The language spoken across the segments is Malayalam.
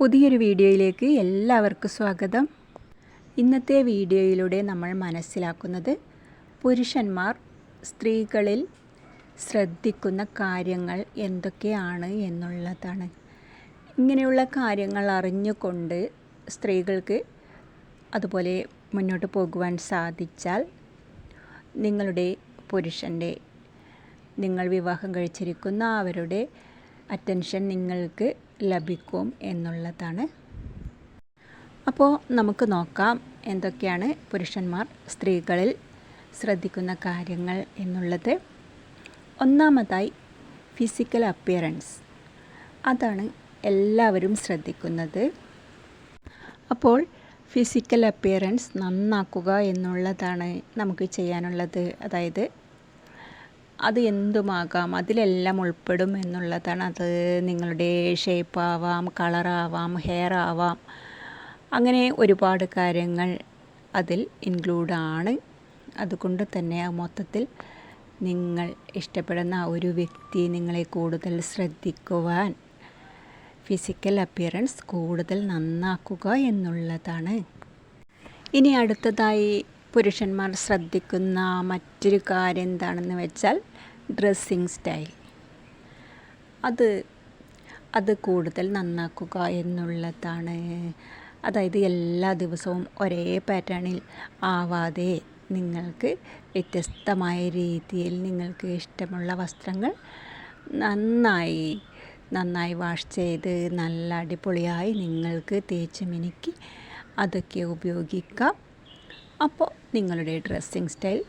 പുതിയൊരു വീഡിയോയിലേക്ക് എല്ലാവർക്കും സ്വാഗതം. ഇന്നത്തെ വീഡിയോയിലൂടെ നമ്മൾ മനസ്സിലാക്കുന്നത് പുരുഷന്മാർ സ്ത്രീകളിൽ ശ്രദ്ധിക്കുന്ന കാര്യങ്ങൾ എന്തൊക്കെയാണ് എന്നുള്ളതാണ്. ഇങ്ങനെയുള്ള കാര്യങ്ങൾ അറിഞ്ഞുകൊണ്ട് സ്ത്രീകൾക്ക് അതുപോലെ മുന്നോട്ട് പോകുവാൻ സാധിച്ചാൽ നിങ്ങളുടെ പുരുഷന്റെ നിങ്ങൾ വിവാഹം കഴിച്ചിരിക്കുന്ന അവരുടെ അറ്റൻഷൻ നിങ്ങൾക്ക് ലഭിക്കും എന്നുള്ളതാണ്. അപ്പോൾ നമുക്ക് നോക്കാം എന്തൊക്കെയാണ് പുരുഷന്മാർ സ്ത്രീകളിൽ ശ്രദ്ധിക്കുന്ന കാര്യങ്ങൾ എന്നുള്ളത്. ഒന്നാമതായി ഫിസിക്കൽ അപ്പിയറൻസ് അതാണ് എല്ലാവരും ശ്രദ്ധിക്കുന്നത്. അപ്പോൾ ഫിസിക്കൽ അപ്പിയറൻസ് നന്നാക്കുക എന്നുള്ളതാണ് നമുക്ക് ചെയ്യാനുള്ളത്. അതായത് അത് എന്തുമാകാം അതിലെല്ലാം ഉൾപ്പെടും എന്നുള്ളതാണ്. അത് നിങ്ങളുടെ ഷേപ്പ് ആവാം കളറാവാം ഹെയർ ആവാം. അങ്ങനെ ഒരുപാട് കാര്യങ്ങൾ അതിൽ ഇൻക്ലൂഡാണ് അതുകൊണ്ട് തന്നെ മൊത്തത്തിൽ നിങ്ങൾ ഇഷ്ടപ്പെടുന്ന ഒരു വ്യക്തി നിങ്ങളെ കൂടുതൽ ശ്രദ്ധിക്കുവാൻ ഫിസിക്കൽ അപ്പിയറൻസ് കൂടുതൽ നന്നാക്കുക എന്നുള്ളതാണ്. ഇനി അടുത്തതായി പുരുഷന്മാർ ശ്രദ്ധിക്കുന്ന മറ്റൊരു കാര്യം എന്താണെന്ന് വെച്ചാൽ ഡ്രസ്സിങ് സ്റ്റൈൽ. അത് അത് കൂടുതൽ നന്നാക്കുക എന്നുള്ളതാണ്. അതായത് എല്ലാ ദിവസവും ഒരേ പാറ്റേണിൽ ആവാതെ നിങ്ങൾക്ക് വ്യത്യസ്തമായ രീതിയിൽ നിങ്ങൾക്ക് ഇഷ്ടമുള്ള വസ്ത്രങ്ങൾ നന്നായി നന്നായി വാഷ് ചെയ്ത് നല്ല അടിപൊളിയായി നിങ്ങൾക്ക് തേച്ച് മിനുക്കി അതൊക്കെ ഉപയോഗിക്കാം. അപ്പോൾ നിങ്ങളുടെ ഡ്രസ്സിങ് സ്റ്റൈൽ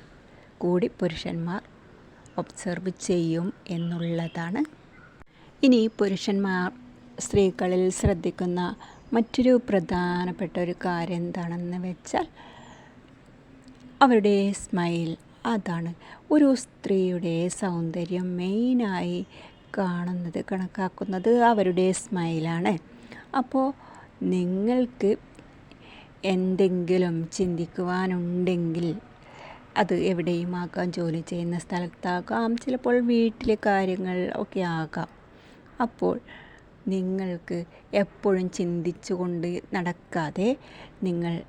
കൂടി പുരുഷന്മാർ ഒബ്സർവ് ചെയ്യും എന്നുള്ളതാണ്. ഇനി പുരുഷന്മാർ സ്ത്രീകളിൽ ശ്രദ്ധിക്കുന്ന മറ്റൊരു പ്രധാനപ്പെട്ട ഒരു കാര്യം എന്താണെന്ന് വെച്ചാൽ അവരുടെ സ്മൈൽ അതാണ്. ഒരു സ്ത്രീയുടെ സൗന്ദര്യം മെയിനായി കാണുന്നത് കണക്കാക്കുന്നത് അവരുടെ സ്മൈലാണ് അപ്പോൾ നിങ്ങൾക്ക് എന്തെങ്കിലും ചിന്തിക്കുവാനുണ്ടെങ്കിൽ അത് എവിടെയും ആക്കാം ജോലി ചെയ്യുന്ന സ്ഥലത്താകാം. ചിലപ്പോൾ വീട്ടിലെ കാര്യങ്ങൾ ഒക്കെ ആകാം. അപ്പോൾ നിങ്ങൾക്ക് എപ്പോഴും ചിന്തിച്ചുകൊണ്ട് നടക്കാതെ നിങ്ങൾ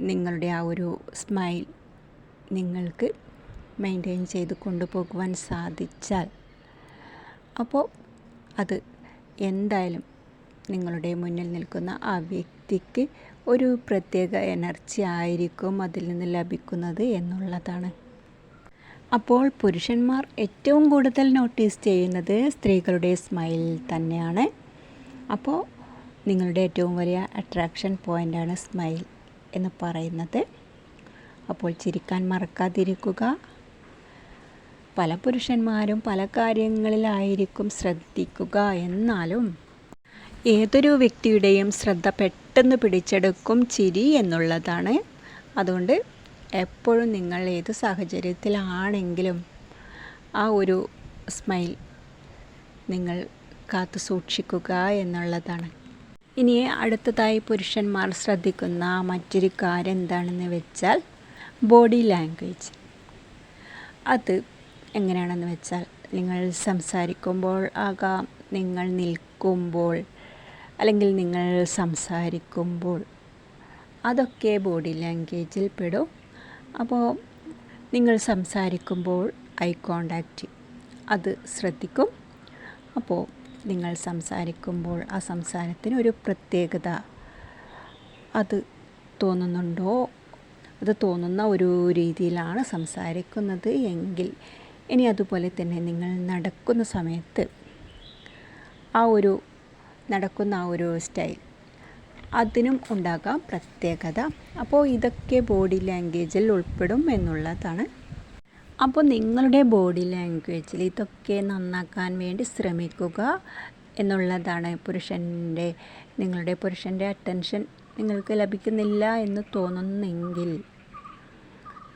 നിങ്ങളുടെ ആ ഒരു സ്മൈൽ നിങ്ങൾക്ക് മെയിന്റെയിൻ ചെയ്ത് കൊണ്ടുപോകുവാൻ സാധിച്ചാൽ അപ്പോൾ അത് എന്തായാലും നിങ്ങളുടെ മുന്നിൽ നിൽക്കുന്ന ആ വ്യക്തിക്ക് ഒരു പ്രത്യേക എനർജി ആയിരിക്കും അതിൽ നിന്ന് ലഭിക്കുന്നത് എന്നുള്ളതാണ്. അപ്പോൾ പുരുഷന്മാർ ഏറ്റവും കൂടുതൽ നോട്ടീസ് ചെയ്യുന്നത് സ്ത്രീകളുടെ സ്മൈൽ തന്നെയാണ്. അപ്പോൾ നിങ്ങളുടെ ഏറ്റവും വലിയ അട്രാക്ഷൻ പോയിന്റാണ് സ്മൈൽ എന്ന് പറയുന്നത്. അപ്പോൾ ചിരിക്കാൻ മറക്കാതിരിക്കുക. പല പുരുഷന്മാരും പല കാര്യങ്ങളിലായിരിക്കും ശ്രദ്ധിക്കുക എന്നാലും ഏതൊരു വ്യക്തിയുടെയും ശ്രദ്ധ പെട്ടെന്ന് പിടിച്ചെടുക്കും ചിരി എന്നുള്ളതാണ്. അതുകൊണ്ട് എപ്പോഴും നിങ്ങൾ ഏത് സാഹചര്യത്തിലാണെങ്കിലും ആ ഒരു സ്മൈൽ നിങ്ങൾ കാത്തു സൂക്ഷിക്കുക എന്നുള്ളതാണ്. ഇനി അടുത്തതായി പുരുഷന്മാർ ശ്രദ്ധിക്കുന്ന മറ്റൊരു കാര്യം എന്താണെന്ന് വെച്ചാൽ ബോഡി ലാംഗ്വേജ്. അത് എങ്ങനെയാണെന്ന് വെച്ചാൽ നിങ്ങൾ സംസാരിക്കുമ്പോൾ ആകാം നിങ്ങൾ നിൽക്കുമ്പോൾ അല്ലെങ്കിൽ നിങ്ങൾ സംസാരിക്കുമ്പോൾ അതൊക്കെ ബോഡി ലാംഗ്വേജിൽ പെടും. അപ്പോൾ നിങ്ങൾ സംസാരിക്കുമ്പോൾ ഐ കോണ്ടാക്റ്റ് അത് ശ്രദ്ധിക്കും. അപ്പോൾ നിങ്ങൾ സംസാരിക്കുമ്പോൾ ആ സംസാരത്തിന് ഒരു പ്രത്യേകത അത് തോന്നുന്നുണ്ടോ? അത് തോന്നുന്ന ഒരു രീതിയിലാണ് സംസാരിക്കുന്നത് എങ്കിൽ ഇനി അതുപോലെ തന്നെ നിങ്ങൾ നടക്കുന്ന സമയത്ത് ആ ഒരു നടക്കുന്ന ആ ഒരു സ്റ്റൈൽ. അതിനും ഉണ്ടാകാം പ്രത്യേകത. അപ്പോൾ ഇതൊക്കെ ബോഡി ലാംഗ്വേജിൽ ഉൾപ്പെടും എന്നുള്ളതാണ്. അപ്പോൾ നിങ്ങളുടെ ബോഡി ലാംഗ്വേജിൽ ഇതൊക്കെ നന്നാക്കാൻ വേണ്ടി ശ്രമിക്കുക എന്നുള്ളതാണ് പുരുഷന്റെ നിങ്ങളുടെ പുരുഷന്റെ അറ്റൻഷൻ നിങ്ങൾക്ക് ലഭിക്കുന്നില്ല എന്ന് തോന്നുന്നെങ്കിൽ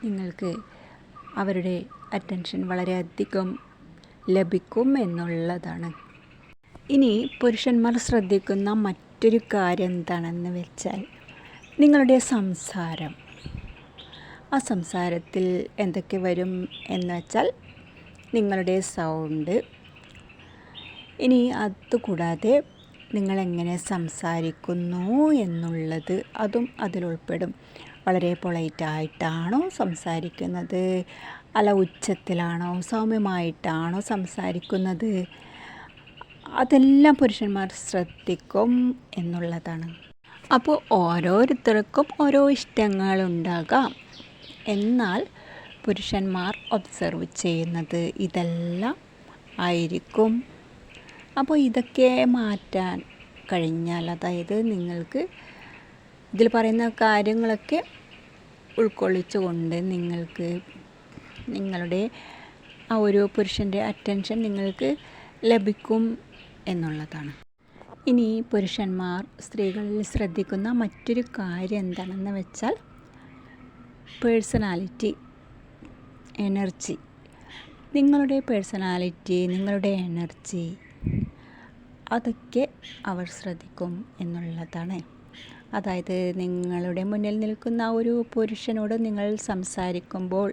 നിങ്ങൾക്ക് അവരുടെ അറ്റൻഷൻ വളരെയധികം ലഭിക്കും എന്നുള്ളതാണ്. ഇനി പുരുഷന്മാർ ശ്രദ്ധിക്കുന്ന മറ്റൊരു കാര്യം എന്താണെന്ന് വെച്ചാൽ നിങ്ങളുടെ സംസാരം. ആ സംസാരത്തിൽ എന്തൊക്കെ വരും എന്ന് വെച്ചാൽ നിങ്ങളുടെ സൗണ്ട്. ഇനി അതുകൂടാതെ നിങ്ങളെങ്ങനെ സംസാരിക്കുന്നു എന്നുള്ളത് അതും അതിലുൾപ്പെടും വളരെ പൊളൈറ്റായിട്ടാണോ സംസാരിക്കുന്നത്? അല്ല ഉച്ചത്തിലാണോ? സൗമ്യമായിട്ടാണോ സംസാരിക്കുന്നത്? അതെല്ലാം പുരുഷന്മാർ ശ്രദ്ധിക്കും എന്നുള്ളതാണ്. അപ്പോൾ ഓരോരുത്തർക്കും ഓരോ ഇഷ്ടങ്ങളുണ്ടാകാം. എന്നാൽ പുരുഷന്മാർ ഒബ്സർവ് ചെയ്യുന്നത് ഇതെല്ലാം ആയിരിക്കും. അപ്പോൾ ഇതൊക്കെ മാറ്റാൻ കഴിഞ്ഞാൽ അതായത് നിങ്ങൾക്ക് ഇതിൽ പറയുന്ന കാര്യങ്ങളൊക്കെ ഉൾക്കൊള്ളിച്ചുകൊണ്ട് നിങ്ങൾക്ക് നിങ്ങളുടെ ആ ഒരു പുരുഷന്റെ അറ്റൻഷൻ നിങ്ങൾക്ക് ലഭിക്കും എന്നുള്ളതാണ്. ഇനി പുരുഷന്മാർ സ്ത്രീകളിൽ ശ്രദ്ധിക്കുന്ന മറ്റൊരു കാര്യം എന്താണെന്ന് വെച്ചാൽ പേഴ്സണാലിറ്റി എനർജി. നിങ്ങളുടെ പേഴ്സണാലിറ്റി നിങ്ങളുടെ എനർജി അതൊക്കെ അവർ ശ്രദ്ധിക്കും എന്നുള്ളതാണ്. അതായത് നിങ്ങളുടെ മുന്നിൽ നിൽക്കുന്ന ഒരു പുരുഷനോട് നിങ്ങൾ സംസാരിക്കുമ്പോൾ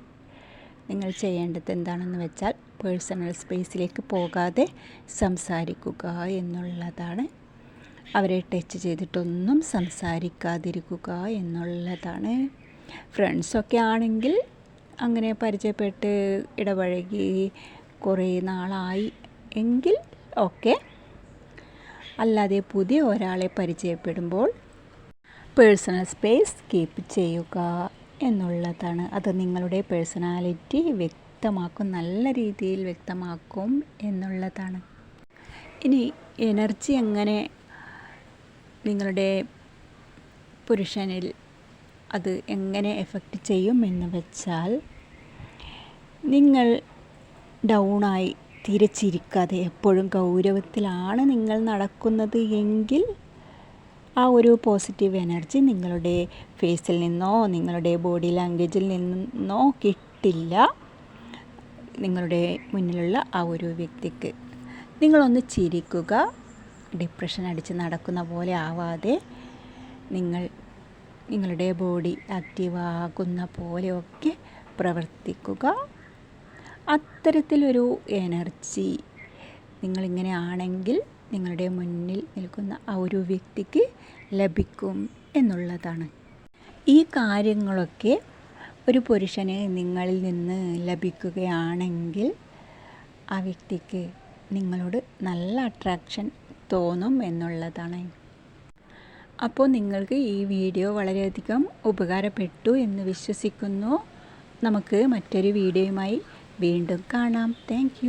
നിങ്ങൾ ചെയ്യേണ്ടത് എന്താണെന്ന് വെച്ചാൽ പേഴ്സണൽ സ്പേസിലേക്ക് പോകാതെ സംസാരിക്കുക എന്നുള്ളതാണ്. അവരെ ടച്ച് ചെയ്തിട്ടൊന്നും സംസാരിക്കാതിരിക്കുക എന്നുള്ളതാണ്. ഫ്രണ്ട്സൊക്കെ ആണെങ്കിൽ അങ്ങനെ പരിചയപ്പെട്ട് ഇടപഴകി കുറേ നാളായി എങ്കിൽ ഓക്കെ അല്ലാതെ പുതിയ ഒരാളെ പരിചയപ്പെടുമ്പോൾ പേഴ്സണൽ സ്പേസ് കീപ്പ് ചെയ്യുക എന്നുള്ളതാണ്. അത് നിങ്ങളുടെ പേഴ്സണാലിറ്റി വ്യക്തമാക്കും നല്ല രീതിയിൽ വ്യക്തമാക്കും എന്നുള്ളതാണ്. ഇനി എനർജി എങ്ങനെ നിങ്ങളുടെ പുരുഷനിൽ അത് എങ്ങനെ എഫക്റ്റ് ചെയ്യും എന്ന് വെച്ചാൽ നിങ്ങൾ ഡൗണായി തീരെ എപ്പോഴും ഗൗരവത്തിലാണ് നിങ്ങൾ നടക്കുന്നത് എങ്കിൽ ആ ഒരു പോസിറ്റീവ് എനർജി നിങ്ങളുടെ ഫേസിൽ നിന്നോ നിങ്ങളുടെ ബോഡി ലാംഗ്വേജിൽ നിന്നോ കിട്ടില്ല. നിങ്ങളുടെ മുന്നിലുള്ള ആ ഒരു വ്യക്തിക്ക് നിങ്ങളൊന്ന് ചിരിക്കുക. ഡിപ്രഷൻ അടിച്ച് നടക്കുന്ന പോലെ ആവാതെ നിങ്ങൾ നിങ്ങളുടെ ബോഡി ആക്റ്റീവാകുന്ന പോലെയൊക്കെ പ്രവർത്തിക്കുക. അത്തരത്തിലൊരു എനർജി നിങ്ങളിങ്ങനെ ആണെങ്കിൽ നിങ്ങളുടെ മുന്നിൽ നിൽക്കുന്ന ആ ഒരു വ്യക്തിക്ക് ലഭിക്കും എന്നുള്ളതാണ്. ഈ കാര്യങ്ങളൊക്കെ ഒരു പുരുഷന് നിങ്ങളിൽ നിന്ന് ലഭിക്കുകയാണെങ്കിൽ ആ വ്യക്തിക്ക് നിങ്ങളോട് നല്ല അട്രാക്ഷൻ തോന്നും എന്നുള്ളതാണ്. അപ്പോൾ നിങ്ങൾക്ക് ഈ വീഡിയോ വളരെയധികം ഉപകാരപ്പെട്ടു എന്ന് വിശ്വസിക്കുന്നു. നമുക്ക് മറ്റൊരു വീഡിയോയുമായി വീണ്ടും കാണാം. താങ്ക്